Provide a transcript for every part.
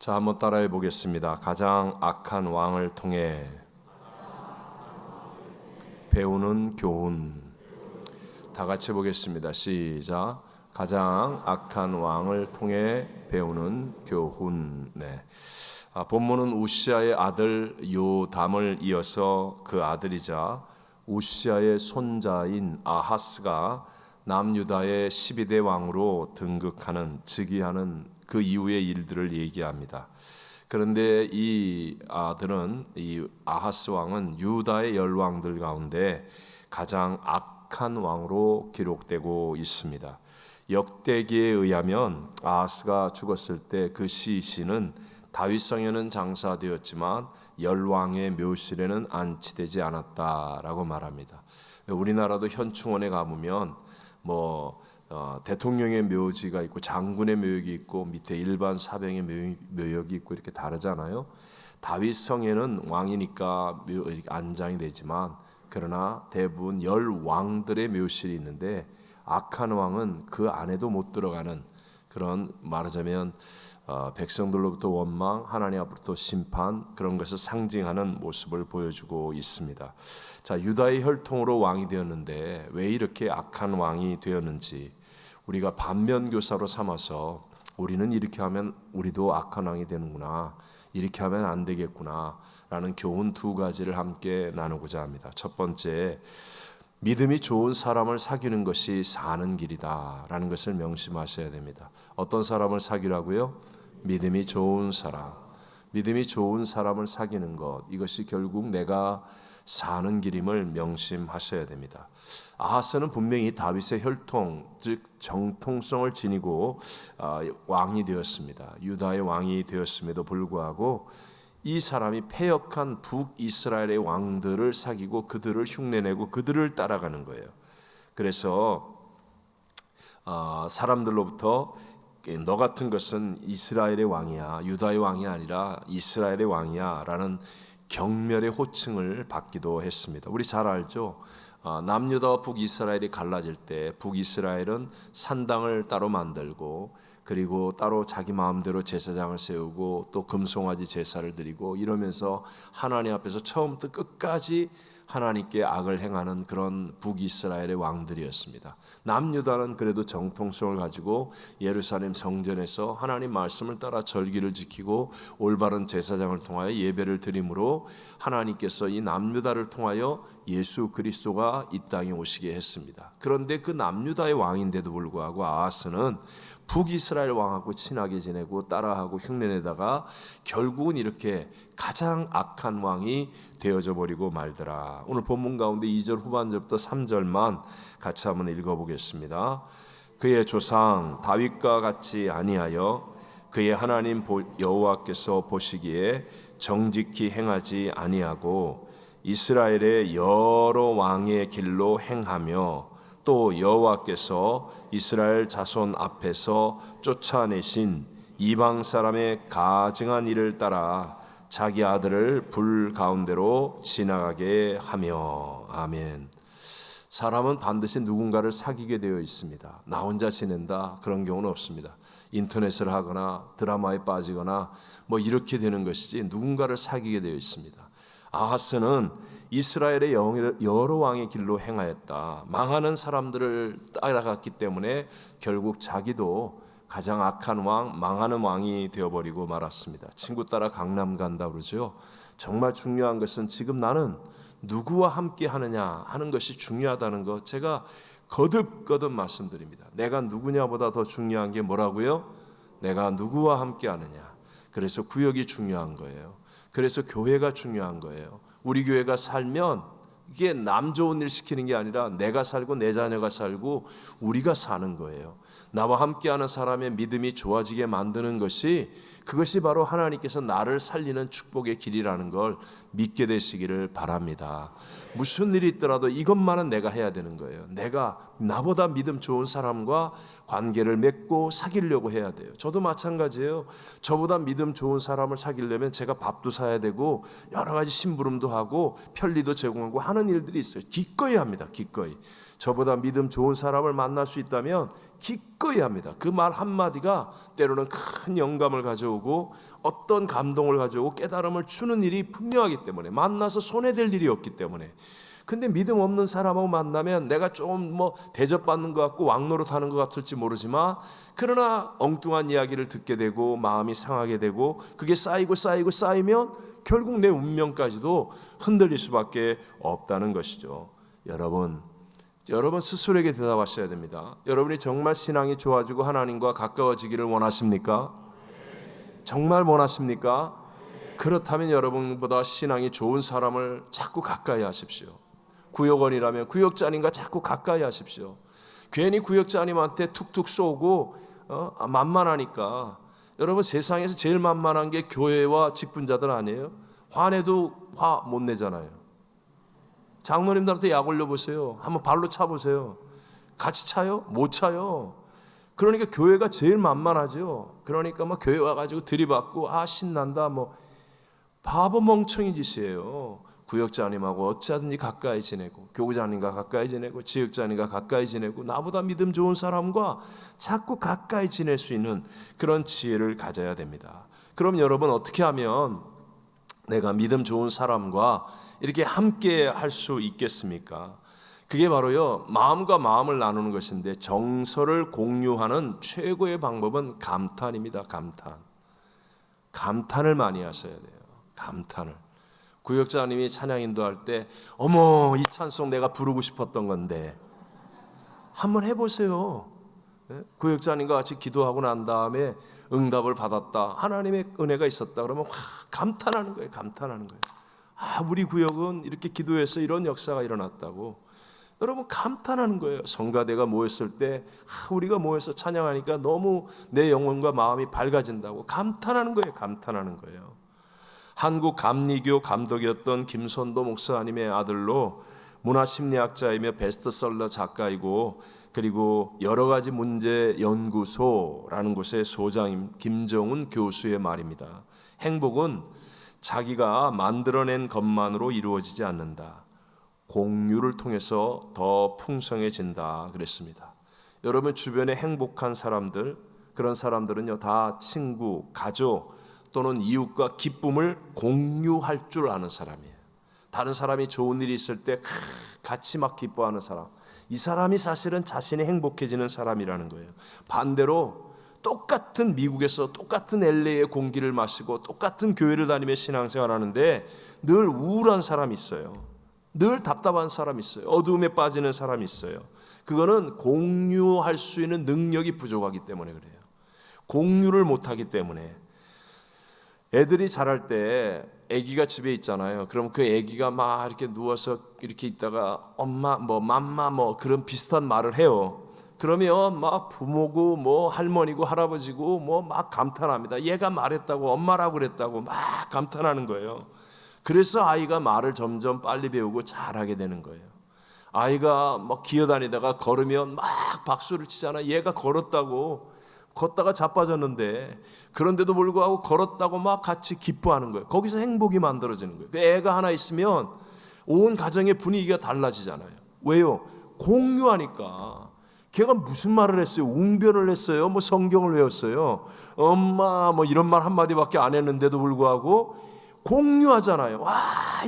자, 한번 따라해 보겠습니다. 가장 악한 왕을 통해 배우는 교훈. 다 같이 보겠습니다. 시작. 가장 악한 왕을 통해 배우는 교훈. 네. 아, 본문은 우시아의 아들 요담을 이어서 그 아들이자 우시아의 손자인 아하스가 남유다의 12대 왕으로 등극하는 즉위하는 그 이후의 일들을 얘기합니다. 그런데 이 아들은 이 아하스 왕은 유다의 열 왕들 가운데 가장 악한 왕으로 기록되고 있습니다. 역대기에 의하면 아하스가 죽었을 때 그 시신은 다윗성에는 장사되었지만 열왕의 묘실에는 안치되지 않았다라고 말합니다. 우리나라도 현충원에 가보면 뭐 어, 대통령의 묘지가 있고 장군의 묘역이 있고 밑에 일반 사병의 묘, 묘역이 있고 이렇게 다르잖아요. 다윗 성에는 왕이니까 묘, 안장이 되지만 그러나 대부분 열 왕들의 묘실이 있는데 악한 왕은 그 안에도 못 들어가는 그런 말하자면 어, 백성들로부터 원망, 하나님 앞으로부터 심판 그런 것을 상징하는 모습을 보여주고 있습니다. 자 유다의 혈통으로 왕이 되었는데 왜 이렇게 악한 왕이 되었는지 우리가 반면 교사로 삼아서 우리는 이렇게 하면 우리도 악한 왕이 되는구나. 이렇게 하면 안 되겠구나. 라는 교훈 두 가지를 함께 나누고자 합니다. 첫 번째, 믿음이 좋은 사람을 사귀는 것이 사는 길이다. 라는 것을 명심하셔야 됩니다. 어떤 사람을 사귀라고요? 믿음이 좋은 사람. 믿음이 좋은 사람을 사귀는 것. 이것이 결국 내가 사는 길임을 명심하셔야 됩니다. 아하스는 분명히 다윗의 혈통, 즉 정통성을 지니고 아, 왕이 되었습니다. 유다의 왕이 되었음에도 불구하고 이 사람이 패역한 북이스라엘의 왕들을 사귀고 그들을 흉내내고 그들을 따라가는 거예요. 그래서 아, 사람들로부터 너 같은 것은 이스라엘의 왕이야, 유다의 왕이 아니라 이스라엘의 왕이야라는 경멸의 호칭을 받기도 했습니다. 우리 잘 알죠? 아, 남유다와 북이스라엘이 갈라질 때 북이스라엘은 산당을 따로 만들고 그리고 따로 자기 마음대로 제사장을 세우고 또 금송아지 제사를 드리고 이러면서 하나님 앞에서 처음부터 끝까지 하나님께 악을 행하는 그런 북이스라엘의 왕들이었습니다. 남유다는 그래도 정통성을 가지고 예루살렘 성전에서 하나님 말씀을 따라 절기를 지키고 올바른 제사장을 통하여 예배를 드림으로 하나님께서 이 남유다를 통하여 예수 그리스도가 이 땅에 오시게 했습니다. 그런데 그 남유다의 왕인데도 불구하고 아하스는 북이스라엘 왕하고 친하게 지내고 따라하고 흉내내다가 결국은 이렇게 가장 악한 왕이 되어져 버리고 말더라. 오늘 본문 가운데 2절 후반절부터 3절만 같이 한번 읽어 보겠습니다. 그의 조상 다윗과 같이 아니하여 그의 하나님 여호와께서 보시기에 정직히 행하지 아니하고 이스라엘의 여러 왕의 길로 행하며 또 여호와께서 이스라엘 자손 앞에서 쫓아내신 이방 사람의 가증한 일을 따라 자기 아들을 불 가운데로 지나가게 하며 아멘. 사람은 반드시 누군가를 사귀게 되어 있습니다. 나 혼자 지낸다 그런 경우는 없습니다. 인터넷을 하거나 드라마에 빠지거나 뭐 이렇게 되는 것이지 누군가를 사귀게 되어 있습니다. 아하스는 이스라엘의 여러 왕의 길로 행하였다. 망하는 사람들을 따라갔기 때문에 결국 자기도 가장 악한 왕, 망하는 왕이 되어버리고 말았습니다. 친구 따라 강남 간다 그러죠. 정말 중요한 것은 지금 나는 누구와 함께 하느냐 하는 것이 중요하다는 것 제가 거듭거듭 말씀드립니다. 내가 누구냐보다 더 중요한 게 뭐라고요? 내가 누구와 함께 하느냐. 그래서 구역이 중요한 거예요. 그래서 교회가 중요한 거예요. 우리 교회가 살면 이게 남 좋은 일 시키는 게 아니라 내가 살고 내 자녀가 살고 우리가 사는 거예요. 나와 함께하는 사람의 믿음이 좋아지게 만드는 것이 그것이 바로 하나님께서 나를 살리는 축복의 길이라는 걸 믿게 되시기를 바랍니다. 무슨 일이 있더라도 이것만은 내가 해야 되는 거예요. 내가 나보다 믿음 좋은 사람과 관계를 맺고 사귀려고 해야 돼요. 저도 마찬가지예요. 저보다 믿음 좋은 사람을 사귀려면 제가 밥도 사야 되고 여러 가지 심부름도 하고 편리도 제공하고 하는 일들이 있어요. 기꺼이 합니다. 기꺼이. 저보다 믿음 좋은 사람을 만날 수 있다면 기꺼이 합니다. 그 말 한마디가 때로는 큰 영감을 가져오고 어떤 감동을 가져오고 깨달음을 주는 일이 분명하기 때문에 만나서 손해될 일이 없기 때문에 근데 믿음 없는 사람하고 만나면 내가 좀 뭐 대접받는 것 같고 왕노릇 하는 것 같을지 모르지만 그러나 엉뚱한 이야기를 듣게 되고 마음이 상하게 되고 그게 쌓이고 쌓이고 쌓이면 결국 내 운명까지도 흔들릴 수밖에 없다는 것이죠. 여러분, 여러분 스스로에게 대답하셔야 됩니다. 여러분이 정말 신앙이 좋아지고 하나님과 가까워지기를 원하십니까? 정말 원하십니까? 그렇다면 여러분보다 신앙이 좋은 사람을 자꾸 가까이 하십시오. 구역원이라면 구역자님과 자꾸 가까이 하십시오. 괜히 구역자님한테 툭툭 쏘고 어? 아, 만만하니까 여러분 세상에서 제일 만만한 게 교회와 직분자들 아니에요? 화내도 화 못 내잖아요. 장로님들한테 약 올려 보세요. 한번 발로 차 보세요. 같이 차요? 못 차요. 그러니까 교회가 제일 만만하죠. 그러니까 막 교회 와가지고 들이받고 아 신난다 뭐 바보 멍청이 짓이에요. 구역자님하고 어찌하든지 가까이 지내고 교구자님과 가까이 지내고 지역자님과 가까이 지내고 나보다 믿음 좋은 사람과 자꾸 가까이 지낼 수 있는 그런 지혜를 가져야 됩니다. 그럼 여러분 어떻게 하면 내가 믿음 좋은 사람과 이렇게 함께 할 수 있겠습니까? 그게 바로요, 마음과 마음을 나누는 것인데 정서를 공유하는 최고의 방법은 감탄입니다. 감탄. 감탄을 많이 하셔야 돼요. 감탄을. 구역자님이 찬양 인도할 때, 어머, 이 찬송 내가 부르고 싶었던 건데. 한번 해보세요. 예? 구역자님과 같이 기도하고 난 다음에 응답을 받았다. 하나님의 은혜가 있었다. 그러면 와, 감탄하는 거예요. 감탄하는 거예요. 아, 우리 구역은 이렇게 기도해서 이런 역사가 일어났다고. 여러분 감탄하는 거예요. 성가대가 모였을 때 아, 우리가 모여서 찬양하니까 너무 내 영혼과 마음이 밝아진다고 감탄하는 거예요. 감탄하는 거예요. 한국 감리교 감독이었던 김선도 목사님의 아들로 문화심리학자이며 베스트셀러 작가이고 그리고 여러 가지 문제 연구소라는 곳의 소장인 김정훈 교수의 말입니다. 행복은 자기가 만들어낸 것만으로 이루어지지 않는다. 공유를 통해서 더 풍성해진다 그랬습니다. 여러분 주변에 행복한 사람들 그런 사람들은요 다 친구, 가족 또는 이웃과 기쁨을 공유할 줄 아는 사람이에요. 다른 사람이 좋은 일이 있을 때 같이 막 기뻐하는 사람. 이 사람이 사실은 자신이 행복해지는 사람이라는 거예요. 반대로 똑같은 미국에서 똑같은 LA의 공기를 마시고 똑같은 교회를 다니며 신앙생활 하는데 늘 우울한 사람이 있어요. 늘 답답한 사람이 있어요. 어두움에 빠지는 사람이 있어요. 그거는 공유할 수 있는 능력이 부족하기 때문에 그래요. 공유를 못하기 때문에 애들이 자랄 때 아기가 집에 있잖아요. 그럼 그 아기가 막 이렇게 누워서 이렇게 있다가 엄마 뭐 맘마 뭐 그런 비슷한 말을 해요. 그러면 막 부모고 뭐 할머니고 할아버지고 뭐 막 감탄합니다. 얘가 말했다고 엄마라고 그랬다고 막 감탄하는 거예요. 그래서 아이가 말을 점점 빨리 배우고 잘하게 되는 거예요. 아이가 막 기어다니다가 걸으면 막 박수를 치잖아. 얘가 걸었다고 걷다가 자빠졌는데 그런데도 불구하고 걸었다고 막 같이 기뻐하는 거예요. 거기서 행복이 만들어지는 거예요. 그 애가 하나 있으면 온 가정의 분위기가 달라지잖아요. 왜요? 공유하니까. 걔가 무슨 말을 했어요? 웅변을 했어요? 뭐 성경을 외웠어요? 엄마 뭐 이런 말 한마디밖에 안 했는데도 불구하고 공유하잖아요. 와,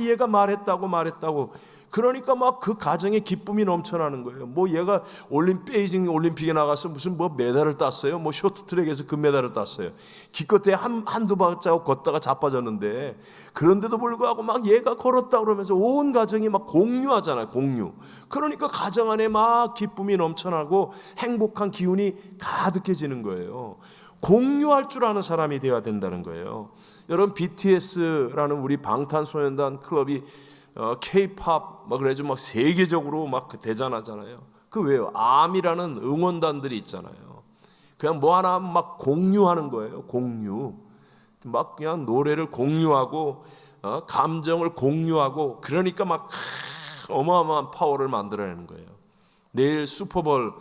얘가 말했다고 말했다고. 그러니까 막 그 가정에 기쁨이 넘쳐나는 거예요. 뭐 얘가 올림 베이징 올림픽에 나가서 무슨 뭐 메달을 땄어요. 뭐 쇼트트랙에서 금메달을 땄어요. 기껏해 한 한두 발자국 걷다가 자빠졌는데 그런데도 불구하고 막 얘가 걸었다 그러면서 온 가정이 막 공유하잖아요. 공유. 그러니까 가정 안에 막 기쁨이 넘쳐나고 행복한 기운이 가득해지는 거예요. 공유할 줄 아는 사람이 되어야 된다는 거예요. 여러분 BTS라는 우리 방탄소년단 클럽이 어, K-팝 막 그래서 막 세계적으로 막 대단하잖아요. 그 왜요? 암이라는 응원단들이 있잖아요. 그냥 뭐 하나 막 공유하는 거예요. 공유. 막 그냥 노래를 공유하고 어, 감정을 공유하고 그러니까 막 어마어마한 파워를 만들어내는 거예요. 내일 슈퍼볼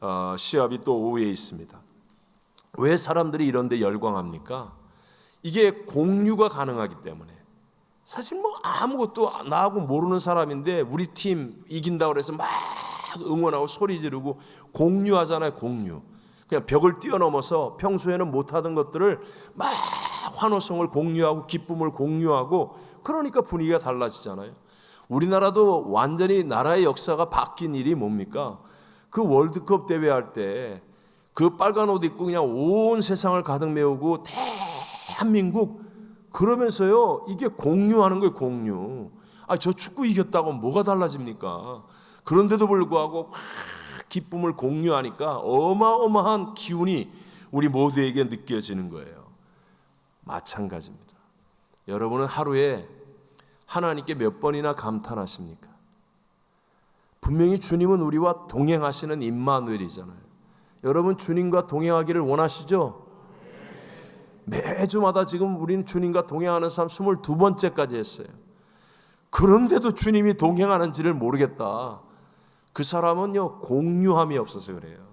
어, 시합이 또 오후에 있습니다. 왜 사람들이 이런데 열광합니까? 이게 공유가 가능하기 때문에. 사실 뭐 아무것도 나하고 모르는 사람인데 우리 팀 이긴다고 그래서 막 응원하고 소리 지르고 공유하잖아요, 공유. 그냥 벽을 뛰어넘어서 평소에는 못하던 것들을 막 환호성을 공유하고 기쁨을 공유하고 그러니까 분위기가 달라지잖아요. 우리나라도 완전히 나라의 역사가 바뀐 일이 뭡니까? 그 월드컵 대회 할 때 그 빨간 옷 입고 그냥 온 세상을 가득 메우고 대한민국 그러면서요 이게 공유하는 거예요 공유. 아 저 축구 이겼다고 뭐가 달라집니까? 그런데도 불구하고 막 기쁨을 공유하니까 어마어마한 기운이 우리 모두에게 느껴지는 거예요. 마찬가지입니다. 여러분은 하루에 하나님께 몇 번이나 감탄하십니까? 분명히 주님은 우리와 동행하시는 임마누엘이잖아요. 여러분 주님과 동행하기를 원하시죠? 매주마다 지금 우리는 주님과 동행하는 삶 22번째까지 했어요. 그런데도 주님이 동행하는지를 모르겠다. 그 사람은요, 공유함이 없어서 그래요.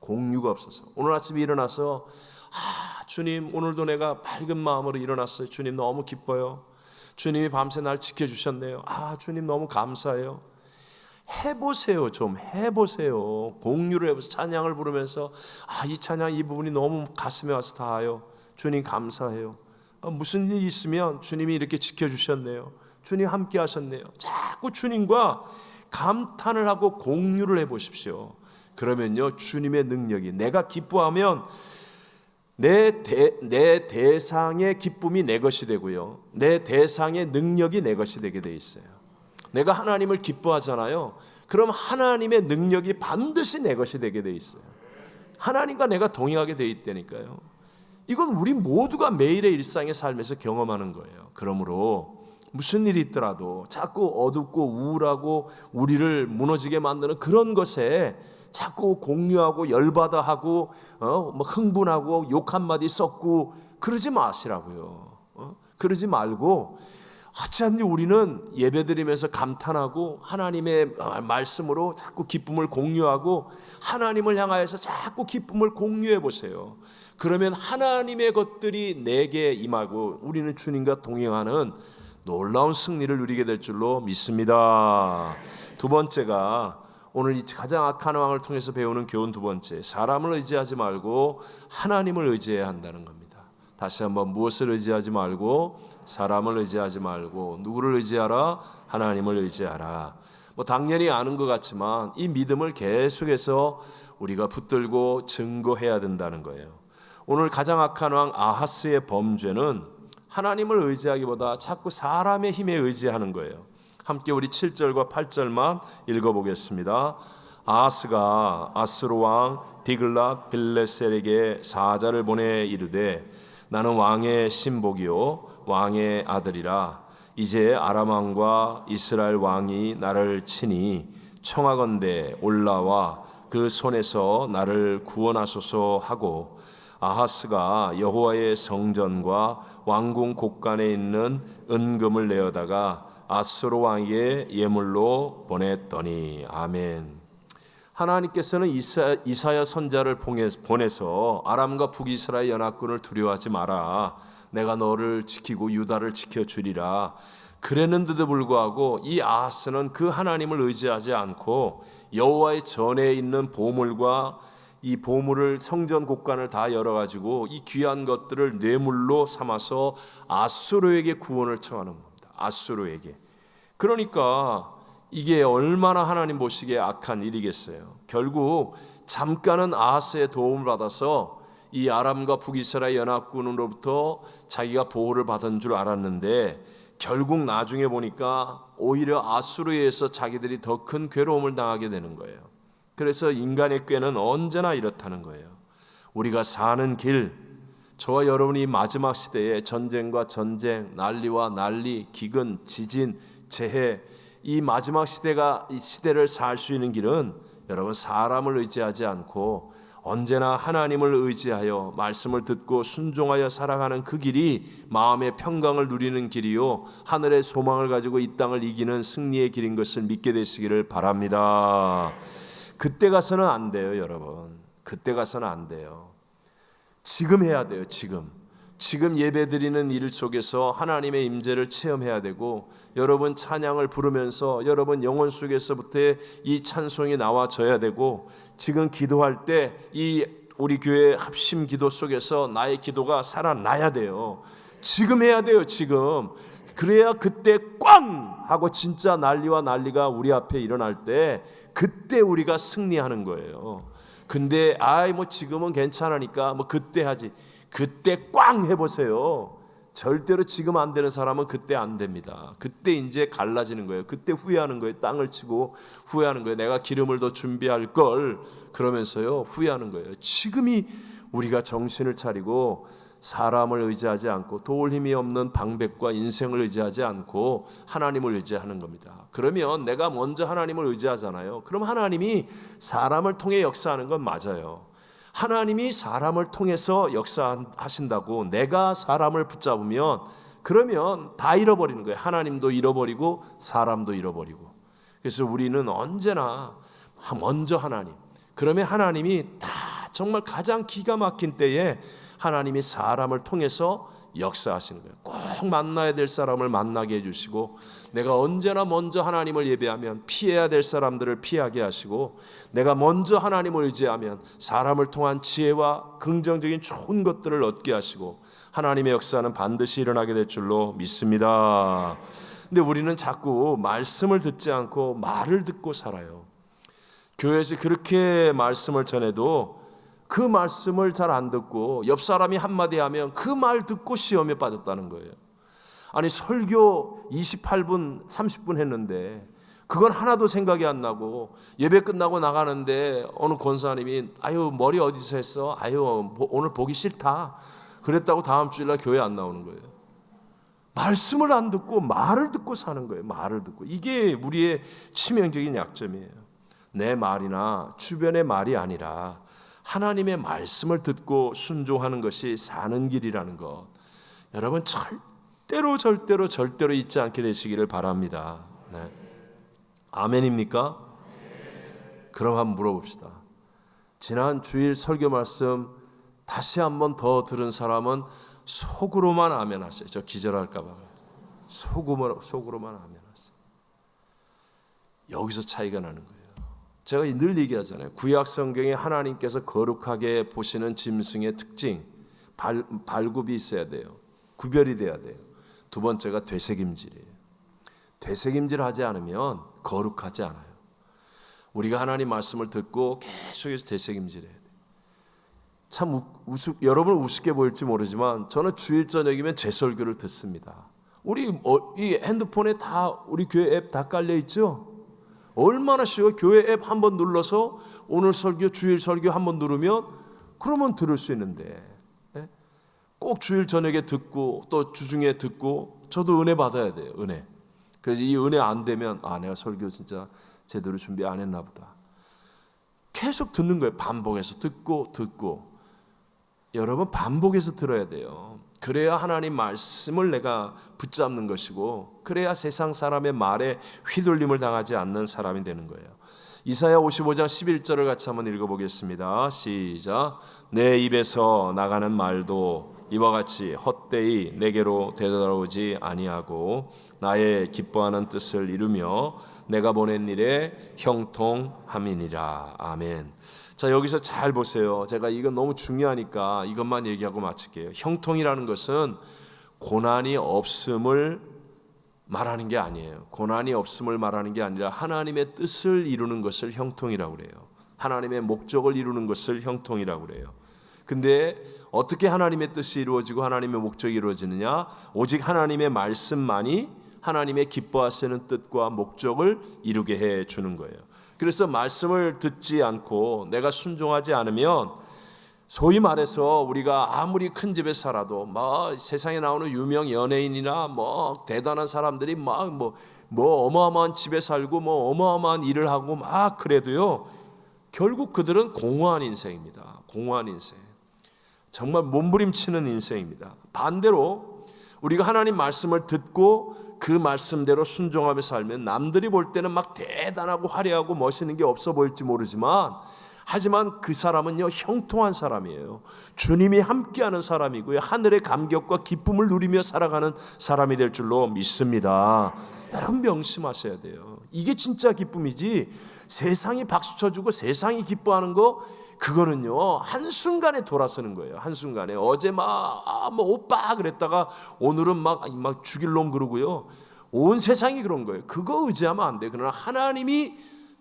공유가 없어서. 오늘 아침에 일어나서, 아, 주님, 오늘도 내가 밝은 마음으로 일어났어요. 주님 너무 기뻐요. 주님이 밤새 날 지켜주셨네요. 아, 주님 너무 감사해요. 해보세요. 좀 해보세요. 공유를 해보세요. 찬양을 부르면서, 아, 이 찬양 이 부분이 너무 가슴에 와서 닿아요. 주님 감사해요. 아, 무슨 일이 있으면 주님이 이렇게 지켜주셨네요. 주님 함께 하셨네요. 자꾸 주님과 감탄을 하고 공유를 해보십시오. 그러면요, 주님의 능력이 내가 기뻐하면 내, 대, 내 대상의 기쁨이 내 것이 되고요. 내 대상의 능력이 내 것이 되게 돼 있어요. 내가 하나님을 기뻐하잖아요. 그럼 하나님의 능력이 반드시 내 것이 되게 돼 있어요. 하나님과 내가 동행하게 돼 있다니까요. 이건 우리 모두가 매일의 일상의 삶에서 경험하는 거예요. 그러므로 무슨 일이 있더라도 자꾸 어둡고 우울하고 우리를 무너지게 만드는 그런 것에 자꾸 공유하고 열받아 하고 어, 뭐 흥분하고 욕 한마디 썩고 그러지 마시라고요. 어? 그러지 말고 어찌하니 우리는 예배드리면서 감탄하고 하나님의 말씀으로 자꾸 기쁨을 공유하고 하나님을 향하여서 자꾸 기쁨을 공유해 보세요. 그러면 하나님의 것들이 내게 임하고 우리는 주님과 동행하는 놀라운 승리를 누리게 될 줄로 믿습니다. 두 번째가 오늘 이 가장 악한 왕을 통해서 배우는 교훈 두 번째, 사람을 의지하지 말고 하나님을 의지해야 한다는 겁니다. 다시 한번 무엇을 의지하지 말고 사람을 의지하지 말고 누구를 의지하라? 하나님을 의지하라. 뭐 당연히 아는 것 같지만 이 믿음을 계속해서 우리가 붙들고 증거해야 된다는 거예요. 오늘 가장 악한 왕 아하스의 범죄는 하나님을 의지하기보다 자꾸 사람의 힘에 의지하는 거예요. 함께 우리 7절과 8절만 읽어보겠습니다. 아스가 아스로 왕 디글락 빌레셀에게 사자를 보내 이르되 나는 왕의 신복이요 왕의 아들이라 이제 아람 왕과 이스라엘 왕이 나를 치니 청하건대 올라와 그 손에서 나를 구원하소서 하고 아하스가 여호와의 성전과 왕궁 곳간에 있는 은금을 내어다가 아스로 왕에게 예물로 보냈더니 아멘. 하나님께서는 이사, 이사 야 선자를 보내서 아람과 북이스라엘 연합군을 두려워하지 마라. 내가 너를 지키고 유다를 지켜 주리라. 그랬는데도 불구하고 이 아하스는 그 하나님을 의지하지 않고 여호와의 전에 있는 보물과 이 보물을 성전 곡간을 다 열어 가지고 이 귀한 것들을 뇌물로 삼아서 아수르에게 구원을 청하는 겁니다. 아수르에게. 그러니까 이게 얼마나 하나님 보시기에 악한 일이겠어요. 결국 잠깐은 아하스의 도움을 받아서 이 아람과 북이스라엘 연합군으로부터 자기가 보호를 받은 줄 알았는데 결국 나중에 보니까 오히려 아수르에서 자기들이 더 큰 괴로움을 당하게 되는 거예요. 그래서 인간의 꾀는 언제나 이렇다는 거예요. 우리가 사는 길, 저와 여러분이 마지막 시대에 전쟁과 전쟁, 난리와 난리, 기근, 지진, 재해, 이 마지막 시대가 이 시대를 살 수 있는 길은 여러분 사람을 의지하지 않고 언제나 하나님을 의지하여 말씀을 듣고 순종하여 살아가는 그 길이 마음의 평강을 누리는 길이요 하늘의 소망을 가지고 이 땅을 이기는 승리의 길인 것을 믿게 되시기를 바랍니다. 그때 가서는 안 돼요, 여러분. 그때 가서는 안 돼요. 지금 해야 돼요, 지금. 지금 예배드리는 일 속에서 하나님의 임재를 체험해야 되고 여러분 찬양을 부르면서 여러분 영혼 속에서부터의 이 찬송이 나와져야 되고 지금 기도할 때 이 우리 교회 합심 기도 속에서 나의 기도가 살아나야 돼요. 지금 해야 돼요, 지금. 그래야 그때 꽝 하고 진짜 난리와 난리가 우리 앞에 일어날 때 그때 우리가 승리하는 거예요. 근데 아이 뭐 지금은 괜찮으니까 뭐 그때 하지. 그때 꽝 해보세요. 절대로 지금 안 되는 사람은 그때 안 됩니다. 그때 이제 갈라지는 거예요. 그때 후회하는 거예요. 땅을 치고 후회하는 거예요. 내가 기름을 더 준비할 걸 그러면서요 후회하는 거예요. 지금이 우리가 정신을 차리고 사람을 의지하지 않고 도울 힘이 없는 방백과 인생을 의지하지 않고 하나님을 의지하는 겁니다. 그러면 내가 먼저 하나님을 의지하잖아요. 그럼 하나님이 사람을 통해 역사하는 건 맞아요. 하나님이 사람을 통해서 역사하신다고 내가 사람을 붙잡으면 그러면 다 잃어버리는 거예요. 하나님도 잃어버리고 사람도 잃어버리고. 그래서 우리는 언제나 먼저 하나님. 그러면 하나님이 다 정말 가장 기가 막힌 때에 하나님이 사람을 통해서 역사하시는 거예요. 꼭 만나야 될 사람을 만나게 해주시고, 내가 언제나 먼저 하나님을 예배하면 피해야 될 사람들을 피하게 하시고, 내가 먼저 하나님을 의지하면 사람을 통한 지혜와 긍정적인 좋은 것들을 얻게 하시고, 하나님의 역사는 반드시 일어나게 될 줄로 믿습니다. 근데 우리는 자꾸 말씀을 듣지 않고 말을 듣고 살아요. 교회에서 그렇게 말씀을 전해도 그 말씀을 잘 안 듣고 옆 사람이 한마디 하면 그 말 듣고 시험에 빠졌다는 거예요. 아니 설교 28분 30분 했는데 그건 하나도 생각이 안 나고 예배 끝나고 나가는데 어느 권사님이 아유 머리 어디서 했어? 아유 오늘 보기 싫다. 그랬다고 다음 주일날 교회 안 나오는 거예요. 말씀을 안 듣고 말을 듣고 사는 거예요. 말을 듣고 이게 우리의 치명적인 약점이에요. 내 말이나 주변의 말이 아니라 하나님의 말씀을 듣고 순종하는 것이 사는 길이라는 것. 여러분 절대로 절대로 절대로 잊지 않게 되시기를 바랍니다. 네. 아멘입니까? 그럼 한번 물어봅시다. 지난 주일 설교 말씀 다시 한번 더 들은 사람은 속으로만 아멘하세요. 저 기절할까봐 속으로 속으로만 아멘하세요. 여기서 차이가 나는 거예요. 제가 늘 얘기하잖아요. 구약 성경에 하나님께서 거룩하게 보시는 짐승의 특징, 발, 발굽이 있어야 돼요. 구별이 돼야 돼요. 두 번째가 되새김질이에요. 되새김질 하지 않으면 거룩하지 않아요. 우리가 하나님 말씀을 듣고 계속해서 되새김질해야 돼요. 참 우습, 여러분 우습게 보일지 모르지만 저는 주일 저녁이면 제 설교를 듣습니다. 우리 어, 이 핸드폰에 다 우리 교회 앱 다 깔려 있죠? 얼마나 쉬워 교회 앱 한 번 눌러서 오늘 설교 주일 설교 한 번 누르면 그러면 들을 수 있는데 예? 꼭 주일 저녁에 듣고 또 주중에 듣고 저도 은혜 받아야 돼요 은혜. 그래서 이 은혜 안 되면 아 내가 설교 진짜 제대로 준비 안 했나 보다. 계속 듣는 거예요. 반복해서 듣고 듣고. 여러분 반복해서 들어야 돼요 그래야 하나님 말씀을 내가 붙잡는 것이고 그래야 세상 사람의 말에 휘둘림을 당하지 않는 사람이 되는 거예요. 이사야 55장 11절을 같이 한번 읽어 보겠습니다. 시작. 내 입에서 나가는 말도 이와 같이 헛되이 내게로 되돌아오지 아니하고 나의 기뻐하는 뜻을 이루며 내가 보낸 일에 형통함이니라. 아멘. 자, 여기서 잘 보세요. 제가 이건 너무 중요하니까 이것만 얘기하고 마칠게요. 형통이라는 것은 고난이 없음을 말하는 게 아니에요. 고난이 없음을 말하는 게 아니라 하나님의 뜻을 이루는 것을 형통이라고 그래요. 하나님의 목적을 이루는 것을 형통이라고 그래요. 근데 어떻게 하나님의 뜻이 이루어지고 하나님의 목적이 이루어지느냐? 오직 하나님의 말씀만이 하나님의 기뻐하시는 뜻과 목적을 이루게 해 주는 거예요. 그래서 말씀을 듣지 않고 내가 순종하지 않으면 소위 말해서 우리가 아무리 큰 집에 살아도 뭐 세상에 나오는 유명 연예인이나 뭐 대단한 사람들이 막뭐뭐 어마어마한 집에 살고 뭐 어마어마한 일을 하고 막 그래도요 결국 그들은 공허한 인생입니다. 공허한 인생. 정말 몸부림치는 인생입니다. 반대로 우리가 하나님 말씀을 듣고 그 말씀대로 순종하며 살면 남들이 볼 때는 막 대단하고 화려하고 멋있는 게 없어 보일지 모르지만 하지만 그 사람은요 형통한 사람이에요. 주님이 함께하는 사람이고요. 하늘의 감격과 기쁨을 누리며 살아가는 사람이 될 줄로 믿습니다. 여러분 명심하셔야 돼요. 이게 진짜 기쁨이지. 세상이 박수 쳐주고 세상이 기뻐하는 거 그거는요 한순간에 돌아서는 거예요. 한순간에. 어제 막뭐 오빠 그랬다가 오늘은 막막 죽일 놈 그러고요. 온 세상이 그런 거예요. 그거 의지하면 안 돼요. 그러나 하나님이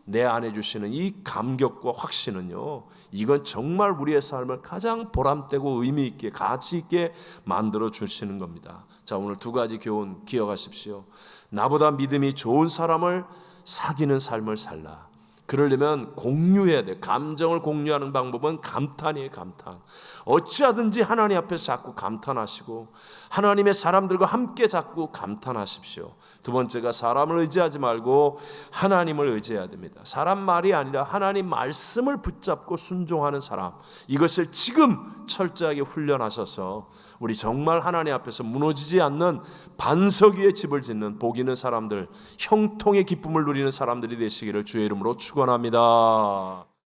내 안에 주시는 이 감격과 확신은요 이건 정말 우리의 삶을 가장 보람되고 의미 있게 가치 있게 만들어 주시는 겁니다. 자 오늘 두 가지 교훈 기억하십시오. 나보다 믿음이 좋은 사람을 사귀는 삶을 살라 그러려면 공유해야 돼. 감정을 공유하는 방법은 감탄이에요, 감탄. 어찌하든지 하나님 앞에서 자꾸 감탄하시고 하나님의 사람들과 함께 자꾸 감탄하십시오. 두 번째가 사람을 의지하지 말고 하나님을 의지해야 됩니다. 사람 말이 아니라 하나님 말씀을 붙잡고 순종하는 사람. 이것을 지금 철저하게 훈련하셔서 우리 정말 하나님 앞에서 무너지지 않는 반석 위에 집을 짓는 복 있는 사람들, 형통의 기쁨을 누리는 사람들이 되시기를 주의 이름으로 축원합니다.